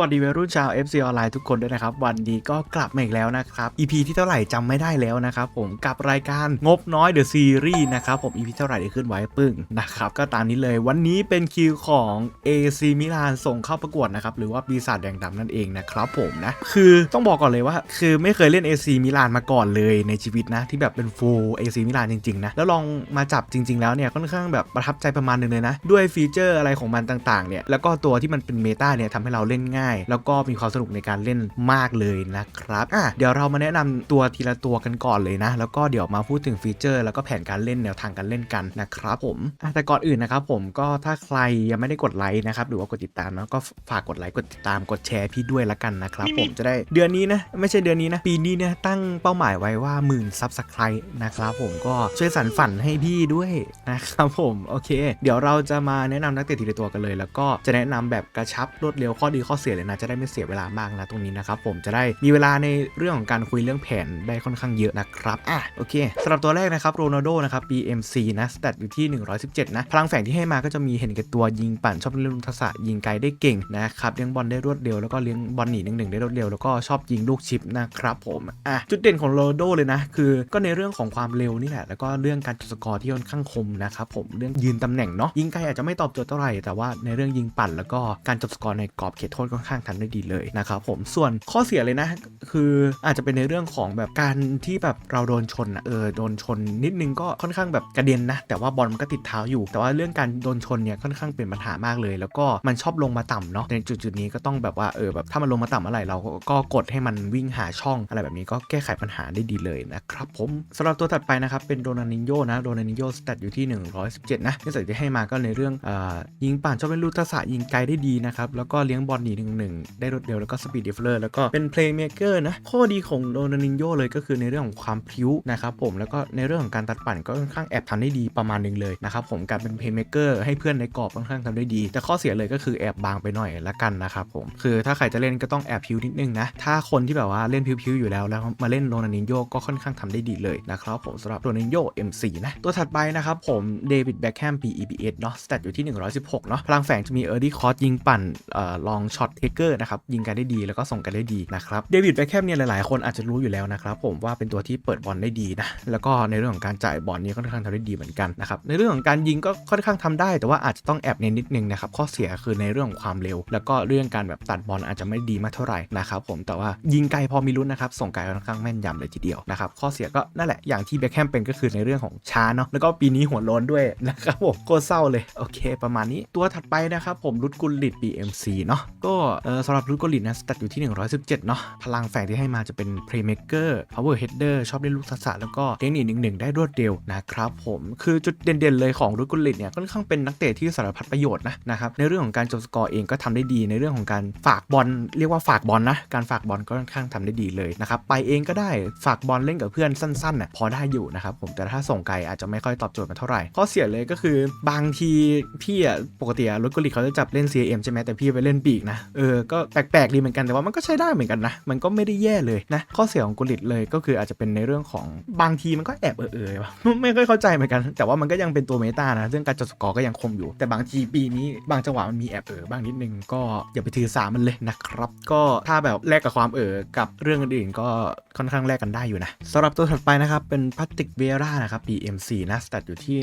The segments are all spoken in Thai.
สวัสดีวัยรุ่นชาว FC ออนไลน์ทุกคนด้วยนะครับ วันนี้ก็กลับมาอีกแล้วนะครับ EP ที่เท่าไหร่จำไม่ได้แล้วนะครับผมกับรายการงบน้อยเดอะซีรีส์นะครับผม EP เท่าไหร่ได้ขึ้นไว้ปึ้งนะครับก็ตามนี้เลยวันนี้เป็นคิวของ AC มิลานส่งเข้าประกวดนะครับหรือว่าปีศาจแดงดำนั่นเองนะครับผมนะคือต้องบอกก่อนเลยว่า คือไม่เคยเล่น AC มิลานมาก่อนเลยในชีวิตนะที่แบบเป็น full AC มิลานจริงๆนะแล้วลองมาจับจริง ๆ แล้วเนี่ยค่อนข้างแบบประทับใจประมาณนึงเลยนะด้วยฟีเจอร์อะไรของมันต่างๆเนี่ยแล้วก็ตัวที่มันเป็นเมตาเนี่ยทำให้เราเล่นง่ายแล้วก็มีความสนุกในการเล่นมากเลยนะครับอะเดี๋ยวเรามาแนะนำตัวทีละตัวกันก่อนเลยนะ แล้วก็เดี๋ยวมาพูดถึงฟีเจอร์ แล้วก็แผนการเล่นแนวทางการเล่นกันนะครับผมอะแต่ก่อนอื่นนะครับผมก็ถ้าใครยังไม่ได้กดไลค์นะครับหรือว่ากดติดตามนะก็ฝากกดไลค์กดติดตามกดแชร์พี่ด้วยละกันนะครับผมจะได้เดือนนี้นะไม่ใช่เดือนนี้นะปีนี้เนี่ยตั้งเป้าหมายไว้ว่าหมื่นซับสไครต์นะครับผมก็ช่วยสรรฝันให้พี่ด้วยนะครับผมโอเค เดี๋ยวเราจะมาแนะนำนักเตะทีละตัวกันเลย แล้วก็จะแนะนำแบบกระชับรวดเร็วข้อดีข้อเสียเลยนะจะได้ไม่เสียเวลามากนะตรงนี้นะครับผมจะได้มีเวลาในเรื่องของการคุยเรื่องแผนได้ค่อนข้างเยอะนะครับอะโอเคสำหรับตัวแรกนะครับโรนัลโดนะครับ BMC นะสแตทอยู่ที่ 117 นะ พลังแฝงที่ให้มาก็จะมีเห็นแก่ตัวยิงปั่นชอบเล่นลูกทักษะยิงไกลได้เก่งนะครับเลี้ยงบอลได้รวดเร็วแล้วก็เลี้ยงบอลหนีหนึ่งๆได้รวดเร็วแล้วก็ชอบยิงลูกชิปนะครับผมอะจุดเด่นของโรนัลโดเลยนะคือก็ในเรื่องของความเร็วนี่แหละแล้วก็เรื่องการจุดสกอร์ที่ค่อนข้างคมนะครับผมเรื่องยืนตำแหน่งเนาะยิงไกลอาจจะไม่ตอบโจทย์เท่าไหร่แต่ว่าในเรื่องยิงปั่นแล้วก็การจบสกอร์ในกรอบเขตโทษค่อนข้างทำได้ดีเลยนะครับผมส่วนข้อเสียเลยนะ คืออาจจะเป็นในเรื่องของแบบการที่แบบเราโดนชนอะเออโดนชนนิดนึงก็ค่อนข้างแบบกระเด็นนะ แต่ว่าบอลมันก็ติดเท้าอยู่ แต่ว่าเรื่องการโดนชนเนี่ยค่อนข้างเป็นปัญหามากเลย แล้วก็มันชอบลงมาต่ำเนาะในจุดจุดๆนี้ก็ต้องแบบว่าเออแบบถ้ามันลงมาต่ำเมื่อไรเราก็ก็กดให้มันวิ่งหาช่องอะไรแบบนี้ก็แก้ไขปัญหาได้ดีเลยนะครับผมสำหรับตัวถัดไปนะครับเป็นโรนัลดินโญนะโรนัลดินโญสแตทอยู่ที่ 117 นะที่ใส่ที่ให้มาก็ในเรื่องเอ่อยิงป่านชอบเป็นลูกทักษะยิงไกลได้ดีนะครับแล้วก็เลี้ยงบอลหนีงหนึ่งได้รวดเร็วแล้วก็สปีดเดฟเลอร์แล้วก็เป็นเพลย์เมเกอร์นะ ข้อดีของโรนัลดินโญเลยก็คือในเรื่องของความพลิ้วนะครับผมแล้วก็ในเรื่องของการตัดปั่นก็ค่อนข้างแอบทำได้ดีประมาณนึงเลยนะครับผมการเป็นเพลย์เมเกอร์ให้เพื่อนในกรอบค่อนข้างทำได้ดี แต่ข้อเสียเลยก็คือแอบบางไปหน่อยละกันนะครับผมคือถ้าใครจะเล่นก็ต้องแอบพิวนิดนึงนะถ้าคนที่แบบว่าเล่นพิวๆอยู่แล้วแล้วมาเล่นโรนัลดินโญก็ค่อนข้างทำได้ดีเลยนะครับผมสำหรับโรนัลดินโญ M4 นะตัวถัดไปนะครับผมเดวิดแบ็คแฮม PEBS เนาะสแตทอยู่ที่ 116เนาะพลังแฝงจะมีเออร์ดี้คอร์สยิงปั่นเอ่อลองช็อตเทเกอร์นะครับยิงกันได้ดีแล้วก็ส่งกันได้ดีนะครับเดวิดแบ็คแฮมเนี่ยหลายๆคนอาจจะรู้อยู่แล้วนะครับผมว่าเป็นตัวที่เปิดบอลได้ดีนะแล้วก็ในเรื่องของการจ่ายบอลนี่ค่อนข้างทำได้ดีเหมือนกันนะครับในเรื่องของการยิงก็ค่อนข้างทำได้ แต่ว่าอาจจะต้องแอบเน้นนิดนึงนะครับข้อเสียคือในเรื่องของความเร็ว แล้วก็เรื่องการแบบตัดบอลอาจจะไม่ดีมากเท่าไหร่นะครับผมแต่ว่ายิงไกลพอมีลุ้นนะครับส่งไกลค่อนข้างแม่นยำเลยทีเดียวนะครับข้อเสียก็นั่นแหละอย่างที่แบ็คแฮมเป็นก็คือในเรื่องของช้าเนาะแล้วก็ปีนี้หัวโล้นด้วยนะครับผมโคตรเศร้าเลยโอเค ประมาณนี้ตัวถัดไปนะครับผมรุดกุลลิต BMC เนาะก็สำหรับรุดกุลลิตนะสแตทอยู่ที่ 117 เนาะพลังแฝงที่ให้มาจะเป็น Playmaker Power Header ชอบเล่นลูกทักษะแล้วก็เทคนิคหนึ่งได้รวดเร็วนะครับผมคือจุดเด่นๆเลยของรุดกุลลิตเนี่ยค่อนข้างเป็นนักเตะที่สารพัดประโยชน์นะนะครับในเรื่องของการจบสกอร์เองก็ทำได้ดีในเรื่องของการฝากบอลเรียกว่าฝากบอลนะการฝากบอลก็ค่อนข้างทำได้ดีเลยนะครับไปเองก็ได้ฝากบอลเล่นกับเพื่อนสั้นๆน่ะพอได้อยู่นะครับผมแต่ถ้าส่งไกลอาจจะไม่ค่อยตอบโจทย์มาเท่าไหร่ข้อเสียเลยก็คือบางทีพี่อะปกติรถกุลิตเขาจะจับเล่น CM ใช่ไหมแต่พี่ไปเล่นปีกนะเเออ ก็แปลกๆดีเหมือนกันแต่ว่ามันก็ใช้ได้เหมือนกันนะ มันก็ไม่ได้แย่เลยนะ ข้อเสียของกุลิตเลยก็คืออาจจะเป็นในเรื่องของบางทีมันก็แอบเออๆวะไม่ค่อยเข้าใจเหมือนกัน แต่ว่ามันก็ยังเป็นตัวเมตานะ เรื่องการจดสกอร์ก็ยังคมอยู่ แต่บางทีปีนี้บางจังหวะมันมีแอบเออบ้างนิดนึงก็อย่าไปถือสามันเลยนะครับ ก็ถ้าแบบแลกกับความเออกับเรื่องอื่นก็ค่อนข้างแลกกันได้อยู่นะสำหรับตัวถัดไปนะครับเป็นพลาสติกเวรานะครับ BMC นะสแตทอยู่ที่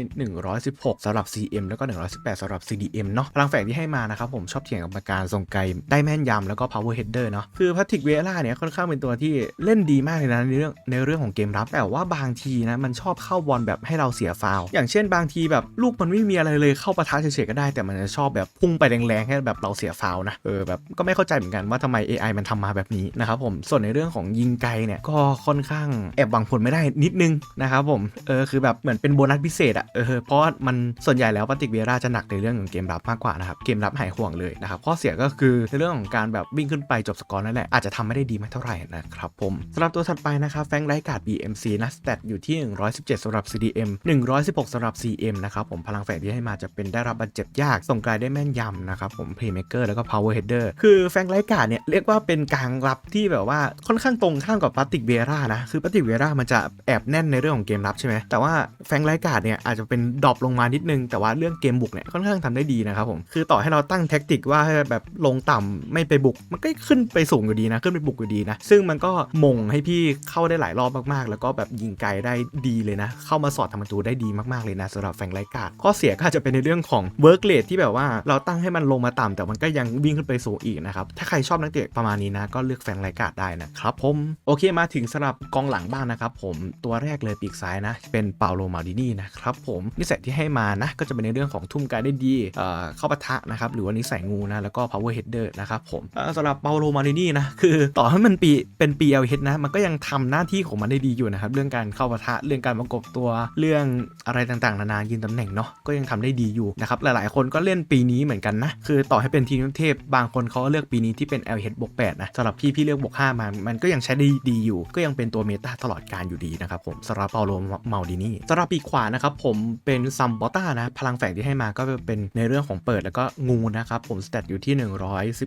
116สำหรับ CM แล้วก็ 118สำหรับ CDM เนาะพลังแฝงที่ให้มานะครับผมชอบเถียงกับประการทรงไกลได้แม่นยำแล้วก็ power header เนาะคือพลาติกเวราเนี่ยค่อนข้างเป็นตัวที่เล่นดีมากเลยนะในเรื่องในเรื่องของเกมรับ แต่ว่าบางทีนะมันชอบเข้าบอลแบบให้เราเสียฟาวอย่างเช่นบางทีแบบลูกมันไม่มีอะไรเลยเข้าประทะเฉยๆก็ได้ แต่มันจะชอบแบบพุ่งไปแรงๆให้แบบเราเสียฟาวนะเออแบบก็ไม่เข้าใจเหมือนกันว่าทำไม AI มันทำมาแบบนี้นะครับผมส่วนในเรื่องของยิงไกลเนี่ยก็ค่อนข้างแอบหวังผลไม่ได้นิดนึงนะครับผมเออคือแบบเหมือนเป็นโบนัสพิเศษอะเออเพราะมันส่วนใหญ่แล้วปฏิกเวราจะหนักในเรื่องของเกมรับมากกว่านะครับเกมรับหายห่วงเลยนะครับข้อเสียก็คือในเรื่องของการแบบวิ่งขึ้นไปจบสกอร์นั่นแหละอาจจะทำไม่ได้ดีมากเท่าไหร่นะครับผมสำหรับตัวถัดไปนะครับแฟงไรกาด BMC นะสแตทอยู่ที่ 117สำหรับ CDM 116สำหรับ CM นะครับผมพลังแฝงที่ให้มาจะเป็นได้รับบาดเจ็บยากส่งไกลได้แม่นยำนะครับผม Playmaker แล้วก็ Power Header คือแฟงไรกาดเนี่ยเรียกว่าเป็นกลางรับที่แบบว่าค่อนข้างตรงข้ามกับปฏิกเวรานะคือปฏิกเวรามันจะแอบแน่นในเรื่องของเกมรับใช่ไหมแต่ว่าแฟงไรกาดเนี่ยอาจจะเป็นดรอปลงมานิดนึงแต่ว่าเรื่องเกมบุกเนี่ยค่อนข้างทำได้ดีนะครับผมคือต่อให้เราตั้งแท็กติกว่าแบบลงต่ไม่ไปบุก มันก็ขึ้นไปสูงอยู่ดีนะ ขึ้นไปบุกอยู่ดีนะ ซึ่งมันก็มงให้พี่เข้าได้หลายรอบมากๆ แล้วก็แบบยิงไกลได้ดีเลยนะ เข้ามาสอดทำประตูได้ดีมากๆเลยนะสำหรับแฟงไรกาดข้อเสียก็อาจจะเป็นในเรื่องของเวิร์กเลทที่แบบว่าเราตั้งให้มันลงมาต่ำแต่มันก็ยังวิ่งขึ้นไปสูงอีกนะครับถ้าใครชอบนักเตะประมาณนี้นะก็เลือกแฟงไรกาดได้นะครับผมโอเคมาถึงสำหรับกองหลังบ้างนะครับผมตัวแรกเลยปีกซ้ายนะ เป็นเปาโลมาดินีนะครับผมนิสัยที่ให้มานะก็จะเป็นในเรื่องของทุ่มไกลได้ดีเอ่อเข้าปะทะนะครับหรือว่านิสัยงูนะแล้วก็ power header นะครับผมสำหรับเปาโลมาดินี่นะคือต่อให้มันปีเป็น PLH นะมันก็ยังทำหน้าที่ของมันได้ดีอยู่นะครับเรื่องการเข้าปะทะเรื่องการประกบตัวเรื่องอะไรต่างๆ นานายืนตำแหน่งเนาะก็ยังทำได้ดีอยู่นะครับหลายๆ คนก็เล่นปีนี้เหมือนกันนะคือต่อให้เป็นทีมเทพบางคนเขาก็เลือกปีนี้ที่เป็น LH บวก8นะสำหรับพี่พี่เลือกบวก5มามันก็ยังใช้ได้ดีอยู่ ก็ยังเป็นตัวเมตาตลอดการอยู่ดีนะครับผมสำหรับเปาโลมาดินี่สำหรับปีขวานะครับผมเป็นซัมบอต้านะพลังแฝงที่ให้มาก็เป็นในเรื่องของเปิดแล้วก็งูนะครับผมสเตตอยู่ที่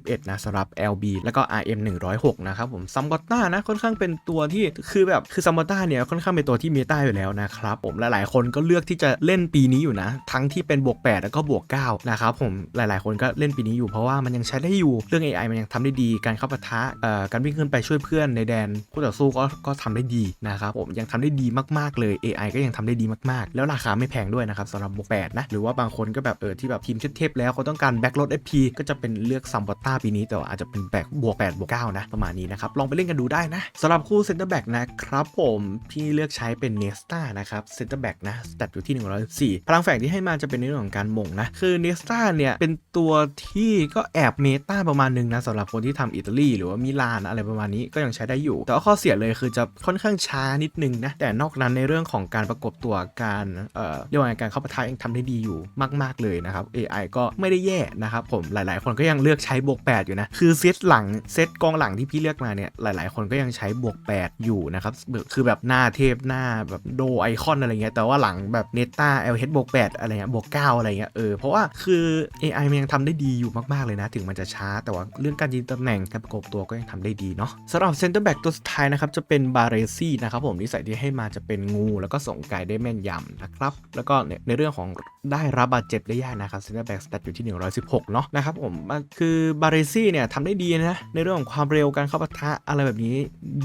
11นะสำหรับ LB แล้วก็ RM 106นะครับผมซัมบอต้านะค่อนข้างเป็นตัวที่คือแบบคือซัมบอต้าเนี่ยค่อนข้างเป็นตัวที่เมตาอยู่แล้วนะครับผมหลายๆคนก็เลือกที่จะเล่นปีนี้อยู่นะ ทั้งที่เป็นบวก 8 แล้วก็บวก9นะครับผมหลายๆ คนก็เล่นปีนี้อยู่เพราะว่ามันยังใช้ได้อยู่เรื่อง AI มันยังทำได้ดีการเข้าปะทะเอ่อการวิ่งขึ้นไปช่วยเพื่อนในแดนคู่ต่อสู้ก็ก็ทำได้ดีนะครับผมยังทำได้ดีมากๆเลย AI ก็ยังทำได้ดีมากๆ แล้วราคาไม่แพงด้วยนะครับสำหรับบวก8นะหรือว่าบางคนก็แบบเออที่แบบทีมเทพๆแล้วเขาต้องการแบ็กลด FP ก็จะเป็นเลือกซัมบอต้าปีนี้แต่ว่าอาจจะเป็นแบกบวก8บวก9นะ ประมาณนี้นะครับ ลองไปเล่นกันดูได้นะสำหรับคู่เซนเตอร์แบ็กนะครับผมพี่เลือกใช้เป็นเนสตานะครับเซนเตอร์แบ็กนะสเตตอยู่ที่ 114 พลังแฝงที่ให้มาจะเป็นในเรื่องของการมงนะ คือเนสตาเนี่ยเป็นตัวที่ก็แอบเมตาประมาณนึงนะสำหรับคนที่ทำอิตาลีหรือว่ามิลานอะไรประมาณนี้ก็ยังใช้ได้อยู่ แต่ว่าข้อเสียเลยคือจะค่อนข้างช้านิดนึงนะแต่นอกนั้นในเรื่องของการประกบตัวการเอ่อเรียกว่าไงการเข้าปะทะยังทำได้ดีอยู่มาก ๆเลยนะครับ AI ก็ไม่ได้แย่นะครับผมหลาย ๆ คนก็ยังเลือกใช้บวก8อยู่นะ คือเซตหลังเซตกองหลังที่พี่เลือกมาเนี่ยหลาย ๆ คนก็ยังใช้บวก 8 อยู่นะครับคือแบบหน้าเทพหน้าแบบโดไอคอนอะไรเงี้ยแต่ว่าหลังแบบเนต้า LH บวก8อะไรเงี้ยบวก9อะไรเงี้ยเออเพราะว่าคือ AI มันยังทำได้ดีอยู่มาก ๆ เลยนะ ถึงมันจะช้า แต่ว่าเรื่องการยืนตำแหน่งการประกบตัวก็ยังทำได้ดีเนาะสำหรับเซนเตอร์แบ็กตัวสุดท้ายนะครับจะเป็นบาเรซี่นะครับผมนิสัยที่ให้มาจะเป็นงูแล้วก็ส่งไกลได้แม่นยำนะครับแล้วก็ในเรื่องของได้รับบาดเจ็บได้ยากนะครับเซนเตอร์แบ็กสแตทอยู่ที่ 116 เนาะนะครับผมคือบาเรซี่เนี่ยทำได้ดีนะ ในเรื่องของความเร็วการเข้าปะทะอะไรแบบนี้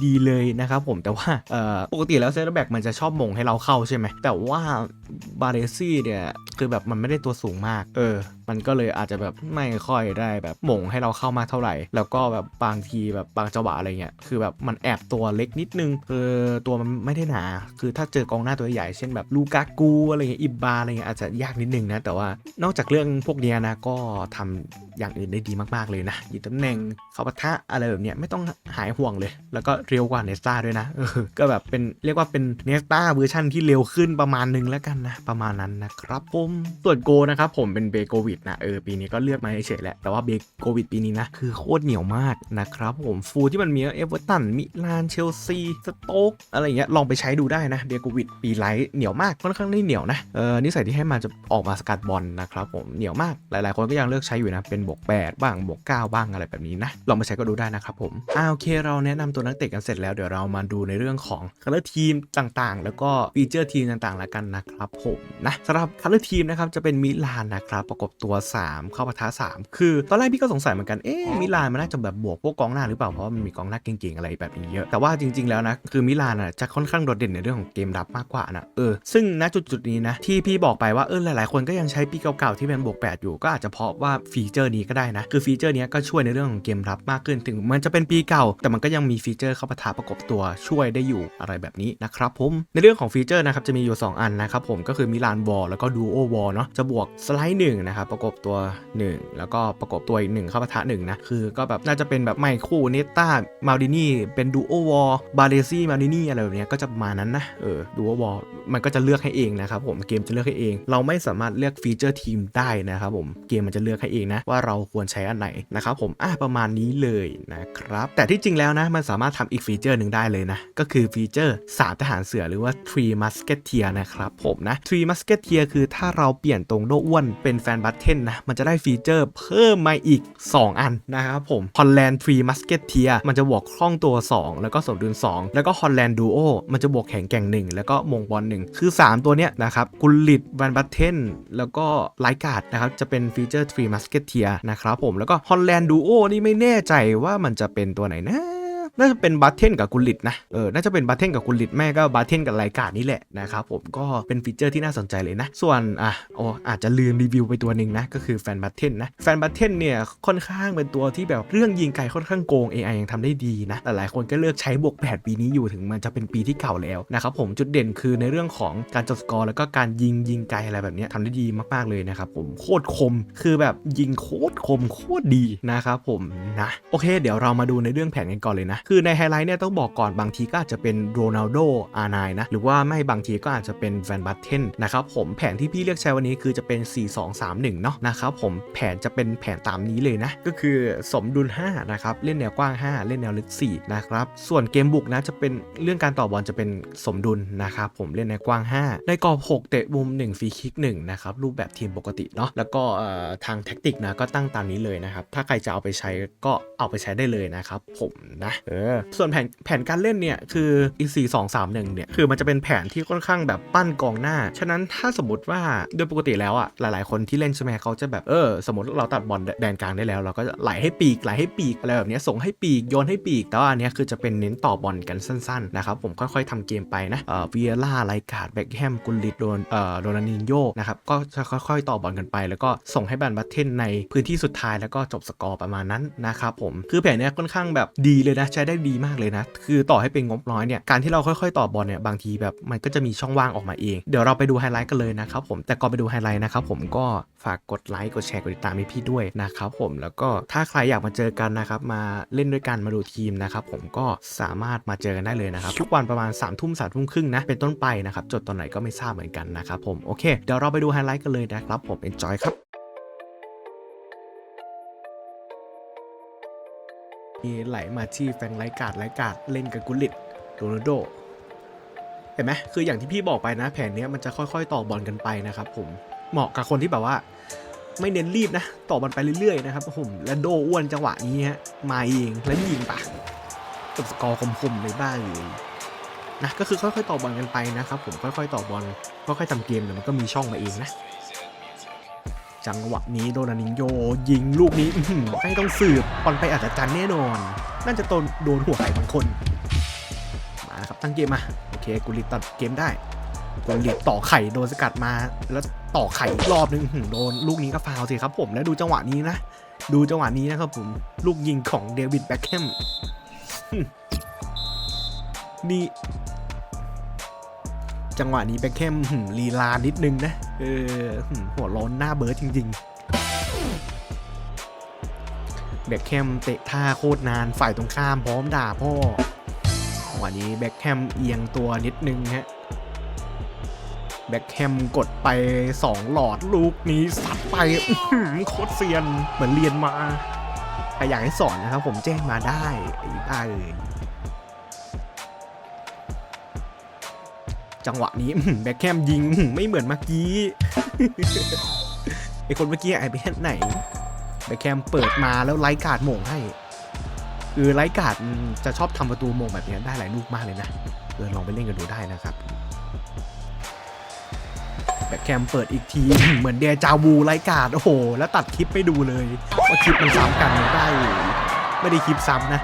ดีเลยนะครับผมแต่ว่าปกติแล้วเซนเตอร์แบ็กมันจะชอบมงให้เราเข้าใช่ไหมแต่ว่าบาเรซี่เนี่ยคือแบบมันไม่ได้ตัวสูงมาก เออ มันก็เลยอาจจะแบบไม่ค่อยได้แบบมงให้เราเข้ามากเท่าไหร่ แล้วก็แบบบางทีแบบบางจังหวะอะไรเงี้ยคือแบบมันแอบตัวเล็กนิดนึงคือตัวมันไม่ได้หนา คือถ้าเจอกองหน้าตัวใหญ่เช่นแบบลูกากูอะไรเงี้ยอิบบาอะไรเงี้ยอาจจะยากนิดนึงนะแต่ว่านอกจากเรื่องพวกนี้นะก็ทำอย่างอื่นได้ดีมากๆเลยนะยืนตำแหน่งเข้าปะทะอะไรแบบเนี้ยไม่ต้องหายห่วงเลย แล้วก็เร็วกว่าเนสตาด้วยนะเออก็แบบเป็นเรียกว่าเป็นเนสตาเวอร์ชันที่เร็วขึ้นประมาณนึงแล้วกันนะประมาณนั้นนะครับผมส่วนโกนะครับผมเป็นเบโกวิดนะเออปีนี้ก็เลือกมาเฉยๆแหละแต่ว่าเบโกวิดปีนี้นะคือโคตรเหนียวมากนะครับผมฟูลที่มันมีเอเวอร์ตันมิลานเชลซีสโต๊กอะไรอย่างเงี้ยลองไปใช้ดูได้นะเบโกวิดปีไลท์เหนียวมากค่อนข้างได้เหนียวนะเออนิสัยที่ให้มาจะออกมาสกัดบอลนะครับผมเหนียวมากหลายๆ คนก็ยังเลือกใช้อยู่นะเป็นบวก8บ้างบวก9 บ้างอะไรแบบนี้นะ ลองไปใช้ก็ดูได้นะครับผมอ่าโอเค เราแนะนำตัวนักเตะกันเสร็จแล้วเดี๋ยวเรามาดูในเรื่องของคัลเลอร์ทีมต่างๆ แล้วก็ฟีเจอร์ทีมต่างๆ แล้วกันนะครับผมนะสำหรับคัลเลอร์ทีมนะครับจะเป็นมิลานนะครับประกบตัว 3 เข้าปะทะ3 คือ ตอนแรกพี่ก็สงสัยเหมือนกันเอ๊ะมิลานมันน่าจะแบบบวกพวกกองหน้าหรือเปล่าเพราะมันมีกองหน้าเก่งๆอะไรแบบนี้เยอะแต่ว่าจริง ๆแล้วนะคือมิลานอะจะค่อนข้างโดดเด่นในเรื่องของเกมรับมากกว่านะเออซึ่งณจุดๆนี้นะที่พี่บอกไปว่าเออหลายๆ คนก็ยังใช้ปีเก่าๆที่เป็นบวก8อยู่ก็อาจจะเพราะว่าฟีเจอร์นี้ก็ได้นะคือฟีเจอร์นี้ก็ช่วยในเรื่องของเกมรับมากขึ้นถึงมันจะเป็นปีเก่า แต่มันก็ยังมีฟีเจอร์เข้าปะทะประกบตัวช่วยได้อยู่อะไรแบบนี้นะครับผมในเรื่องของฟีเจอร์นะครับจะมีอยู่ 2 อันนะครับผมก็คือมิลานวอลแล้วก็ดูโอวอลเนาะจะบวกสไลด์หนึ่งนะครับประกบตัว 1 แล้วก็ประกบตัวอีกหนึ่งเข้าปะทะหนึ่งนะคือก็แบบน่าจะเป็นแบบไมคู่เนต้ามาดินี่เป็นดูโอวอลบาเลซี่มาดินี่อะไรแบบเนี้ยก็จะประมาณนั้นนะเออดูโอวอลมันก็จะเลือกให้เองนะครับผมเกมจะเลือกให้เอง เราไม่สามารถเลือกฟีเจอร์ทีมได้นะครับผมเกมมันจะเลือกให้เองนะว่าเราควรใช้อันไหนนะครับผมอะประมาณนี้เลยนะครับ แต่ที่จริงแล้วนะ มันสามารถทำอีกฟีเจอร์หนึ่งได้เลยนะ ก็คือฟีเจอร์สามทหารเสือหรือว่า Tree Musketeer นะครับผมนะ Tree Musketeer คือถ้าเราเปลี่ยนตรงโดอ้วนเป็นแฟนบัตเทนนะ มันจะได้ฟีเจอร์เพิ่มมาอีก 2 อันนะครับผม Holland Tree Musketeer มันจะบวกคล่องตัว 2 แล้วก็สมดุล 2 แล้วก็ Holland Duo มันจะบวกแข็งแกร่ง 1 แล้วก็มงบอล1คือ 3 ตัวเนี้ยนะครับกุลิตแวนบัตเทนแล้วก็ไลกาดนะครับจะเป็นฟีเจอร์ Tree Musketeer นะครับผมแล้วก็ก็ฮอลแลนด์ดูโอนี่ไม่แน่ใจว่ามันจะเป็นตัวไหนนะ น่าจะเป็นบัตเทนกับกุลิตนะเออน่าจะเป็นบัตเทนกับกุลิตแม่ก็บัตเทนกับรายการนี่แหละนะครับผมก็เป็นฟีเจอร์ที่น่าสนใจเลยนะ ส่วนอะโอ้อาจจะลืมรีวิวไปตัวหนึ่งนะก็คือแฟนบัตเทนนะแฟนบัตเทนเนี่ยค่อนข้างเป็นตัวที่แบบเรื่องยิงไกลค่อนข้างโกง AI ยังทำได้ดีนะแต่หลายคนก็เลือกใช้บวก8ปีนี้อยู่ถึงมันจะเป็นปีที่เก่าแล้วนะครับผมจุดเด่นคือในเรื่องของการจดสกอร์แล้วก็การยิงยิงไกลอะไรแบบนี้ทำได้ดีมากๆเลยนะครับผมโคตรคมคือแบบยิงโคตรคมโคตรดีนะครับผมนะโอเค เดี๋ยวเรามาดูในเรื่องแผนกันก่อนเลยนะคือในไฮไลท์เนี่ยต้องบอกก่อนบางทีก็อาจจะเป็นโรนัลโดอาร์ไนนะ หรือว่าไม่บางทีก็อาจจะเป็นแฟนบัตเทนนะครับผมแผนที่พี่เลือกใช้วันนี้คือจะเป็น 4 2 3 1 เนาะนะครับผมแผนจะเป็นแผนตามนี้เลยนะ ก็คือสมดุล 5 นะครับ เล่นแนวกว้าง 5 เล่นแนวลึก 4 นะครับ ส่วนเกมบุกนะจะเป็นเรื่องการต่อบอลจะเป็นสมดุลนะครับผมเล่นแนวกว้าง 5 ในกรอบ 6 เตะมุม 1 ฟรีคิก 1 นะครับ รูปแบบทีมปกติเนาะแล้วก็ทางแท็กติกนะก็ตั้งตามนี้เลยนะครับ ถ้าใครจะเอาไปใช้ก็เอาไปใช้ได้เลยนะครับผมนะเออส่วนแผนแผนการเล่นเนี่ยคืออี4 2 3 1เนี่ยคือมันจะเป็นแผนที่ค่อนข้างแบบปั้นกองหน้า ฉะนั้นถ้าสมมติว่าโดยปกติแล้วอะหลายๆ คนที่เล่นใช่ไหมเขาจะแบบเออสมมติเราตัดบอลแดนกลางได้แล้ว เราก็จะไหลให้ปีกไหลให้ปีกอะไรแบบนี้ส่งให้ปีกโยนให้ปีกแต่ว่าอันเนี้ยคือจะเป็นเน้นต่อบอลกันสั้นๆนะครับผมค่อยๆทำเกมไปนะเอ่อวีเอล่าไลกาดแบ็กแฮมกุลลิตโดนเอ่อโดนานินโยนะครับก็จะค่อยๆต่อบอลกันไป แล้วก็ส่งให้แบนบัตเทนในพื้นที่สุดท้ายแล้วก็จบสกอร์ประมาณนั้นนะครับผมคือแผนเนี้ยค่อนข้างแบบดีเลยนะใช้ได้ดีมากเลยนะ คือต่อให้เป็นงบน้อยเนี่ย การที่เราค่อยๆ ต่อบอลเนี่ย บางทีแบบมันก็จะมีช่องว่างออกมาเอง เดี๋ยวเราไปดูไฮไลท์กันเลยนะครับผม แต่ก่อนไปดูไฮไลท์นะครับผมก็ฝากกดไลค์ กดแชร์ กดติดตามให้พี่ด้วยนะครับผม แล้วก็ถ้าใครอยากมาเจอกันนะครับ มาเล่นด้วยกัน มาดูทีมนะครับผมก็สามารถมาเจอกันได้เลยนะครับ ทุกวันประมาณ3ามทุ่มสามทุ่มครึ่งนะ เป็นต้นไปนะครับ จดตอนไหนก็ไม่ทราบเหมือนกันนะครับผม โอเค เดี๋ยวเราไปดูไฮไลท์กันเลยนะครับผม enjoy ครับ มีไหลมาที่แฟงไลกาดไลกาดเล่นกับกุลิตโรนัลโดเห็นไหมคืออย่างที่พี่บอกไปนะ แผนเนี้ยมันจะค่อยๆต่อบอลกันไปนะครับผมเหมาะกับคนที่แบบว่า ไม่เน้นรีบนะ ต่อบอลไปเรื่อยๆนะครับผมและโดอ้วนจังหวะนี้ฮะมาเองแล้วยิงปะจบสกอร์คมๆเลยบ้าเลยนะก็คือค่อยๆต่อบอลกันไปนะครับผมค่อยๆต่อบอลค่อยๆทำเกมเดี๋ยวมันก็มีช่องมาเองนะ จังหวะนี้โดนานินโยยิงลูกนี้อื้อหือไม่ต้องสืบบอลไปอาจจะจันแน่นอน น่าจะโดนโดนหัวไหล่บางคน มาแล้วครับตั้งเกมมา โอเคกุลิตตัดเกมได้กุลิตต่อไข่โดนสกัดมา แล้วต่อไข่อีกรอบนึงโดนลูกนี้ก็ฟาวสิครับผมแล้วดูจังหวะนี้นะ ดูจังหวะนี้นะครับผมลูกยิงของเดวิดแบ็คแฮมนี่ จังหวะนี้แบ็คแฮมลีลานิดนึงนะเออหัวร้อนหน้าเบิร์ดจริง ๆ แบ็คแฮมเตะท่าโคตรนานฝ่ายตรงข้ามพร้อมด่าพ่อจังหวะนี้แบ็คแฮมเอียงตัวนิดนึงฮะแบ็คแฮมกดไป 2 หลอดลูกนี้สัดไปโคตรเซียนเหมือนเรียนมาใครอยากให้สอนนะครับผมแจ้งมาได้ไอ้บ้าเอย จังหวะนี้แบ็คแฮมยิงไม่เหมือนเมื่อกี้ไอคนเมื่อกี้ไอไปไหนแบ็คแฮมเปิดมาแล้วไลท์กาดโมงให้คือไลท์กาดจะชอบทำประตูโมงแบบนี้ได้หลายลูกมากเลยนะเออลองไปเล่นกันดูได้นะครับแบ็คแฮมเปิดอีกทีเหมือนเดจาวูไลท์กาดโอ้โห แล้วตัดคลิปไปดูเลยว่าคลิปมันซ้ำกันได้ ไม่ได้คลิปซ้ำนะ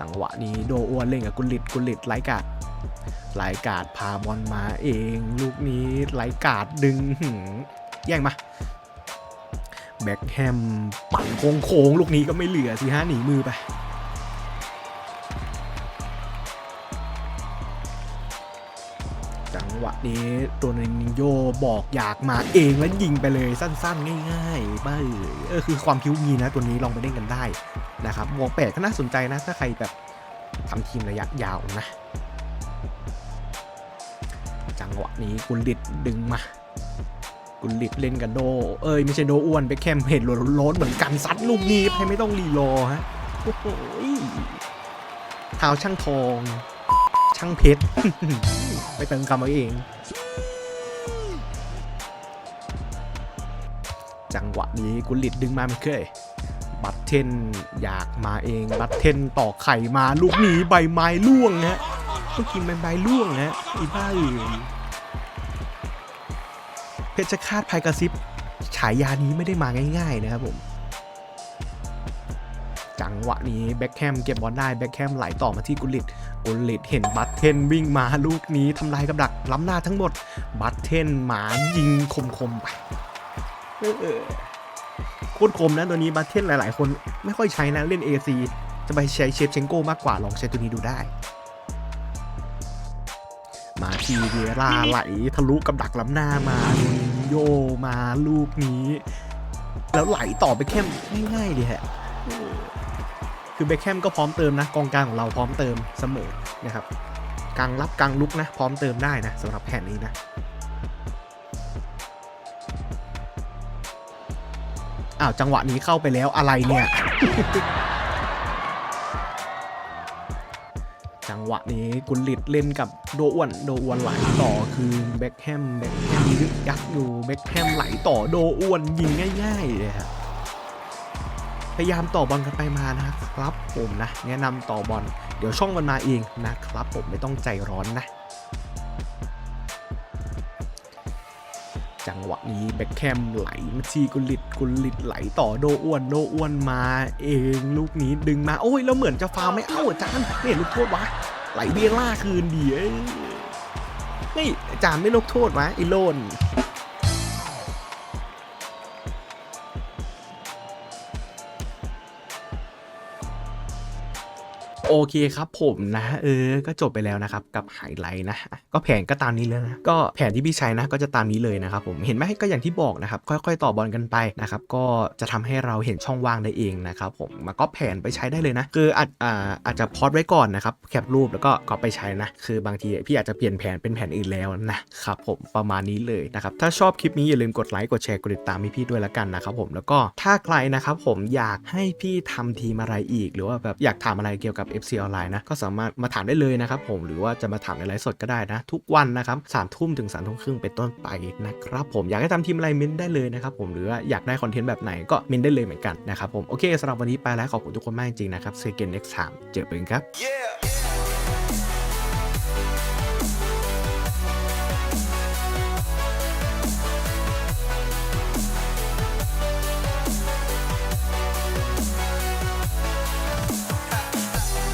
จังหวะนี้โดอ้วนเล่นกับกุลิตกุลิตไลกาดไลกาดพาบอลมาเอง ลูกนี้ไลกาดดึงหืมแย่งมาแบ็คแฮมปั่นโค้งโค้งๆลูกนี้ก็ไม่เหลือสิฮะหนีมือไป นี้ตัวนินโยบอกอยากมาเองแล้วยิงไปเลยสั้นๆ ง่ายๆบ้าเอยเอคือความคิ้วมีนะตัวนี้ลองไปเล่นกันได้นะครับวงแปดก็น่าสนใจนะถ้าใครแบบทำทีมระยะยาวนะ จังหวะนี้กุลลิตดึงมากุลลิตเล่นกับโด เอ้ยไม่ใช่โดอ้วนไปแคมเห็นโลโลนเหมือนกันซัดลูกนี้ให้ไม่ต้องรีโลฮะโอ้โหเท้าช่างทอง ช่างเพชร ไปเติมคำเอาเอง จังหวะนี้กุลลิตดึงมาไม่เคย บัตเทนอยากมาเอง บัตเทนต่อไข่มาลูกหนีใบไม้ล่วงฮะต้องกินใบไม้ล่วงฮะอ้บ้าเอยเพชรฆาตภัยกระซิบ ฉายานี้ไม่ได้มาง่าย ๆ นะครับผม จังหวะนี้แบ็คแฮมเก็บบอลได้แบ็คแฮมไหลต่อมาที่กุลิตกุลิตเห็นบัตเทนวิ่งมาลูกนี้ทำลายกับดักล้ำหน้าทั้งหมด บัตเทนหมายิงคมๆไปโคตรคมนะตัวนี้บัตเทนหลายๆ คนไม่ค่อยใช้นะเล่น AC จะไปใช้เชฟเชงโก้มากกว่าลองใช้ตัวนี้ดูได้ มาทีเวลาไหลทะลุกับดักล้ำหน้ามาโยมาลูกนี้ แล้วไหลต่อไปแค่ง่ายๆดีฮะ คือเบคแฮมก็พร้อมเติมนะกองกลางของเราพร้อมเติมเสมอนะครับกลางรับกลางลุกนะพร้อมเติมได้นะสำหรับแผนนี้นะอ้าวจังหวะนี้เข้าไปแล้วอะไรเนี่ย จังหวะนี้กุลลิตเล่นกับโดอ้วนโดอ้วนไหลต่อคือเบคแฮมเบคแฮมยึกยักอยู่เบคแฮมไหลต่อโดอ้วนยิงง่ายๆเลยครับ พยายามต่อบอลกันไปมานะครับผมนะแนะนำต่อบอลเดี๋ยวช่องมันมาเองนะครับผมไม่ต้องใจร้อนนะ จังหวะนี้แบ็คแคมไหลมาทีกุลิตกุลิตไหลต่อโดอ้วนโดอ้วนมาเองลูกนี้ดึงมาโอ้ยแล้วเหมือนจะฟาวไม่เอ้าอาจารย์ไม่เห็นลูกโทษวะไหลเบียล่าคืนดีเอ้ยเฮ้ยอาจารย์ไม่ลูกโทษวะไอีโลน โอเคครับผมนะเออก็จบไปแล้วนะครับกับไฮไลท์นะ ก็แผนก็ตามนี้เลยนะก็แผนที่พี่ใช้นะก็จะตามนี้เลยนะครับผมเห็นไหมก็อย่างที่บอกนะครับค่อยๆ ต่อบอลกันไปนะครับก็จะทำให้เราเห็นช่องว่างได้เองนะครับผมมาก็แผนไปใช้ได้เลยนะ คืออาจอาอาจจะพอดไว้ก่อนนะครับแคปรูปแล้วก็ก็ไปใช้นะ คือบางทีพี่อาจจะเปลี่ยนแผนเป็นแผนอื่นแล้วนะครับผมประมาณนี้เลยนะครับถ้าชอบคลิปนี้อย่าลืมกดไลค์กดแชร์กดติดตามให้พี่ด้วยละกันนะครับผมแล้วก็ถ้าใครนะครับผมอยากให้พี่ทำทีมอะไรอีก หรือว่าแบบอยากถามอะไรเกี่ยวกับ FC ออนไลน์นะก็สามารถมาถามได้เลยนะครับผมหรือว่าจะมาถามในไลฟ์สดก็ได้นะ ทุกวันนะครับสามทุ่มถึงสามทุ่มครึ่งเป็นต้นไปนะครับผมอยากให้ทำทีมอะไรเมนได้เลยนะครับผมหรือว่าอยากได้คอนเทนต์แบบไหนก็เมนได้เลยเหมือนกันนะครับผมโอเคสำหรับวันนี้ไปแล้วขอบคุณทุกคนมากจริงๆนะครับเซเกน next time เจอกันครับ Yeah.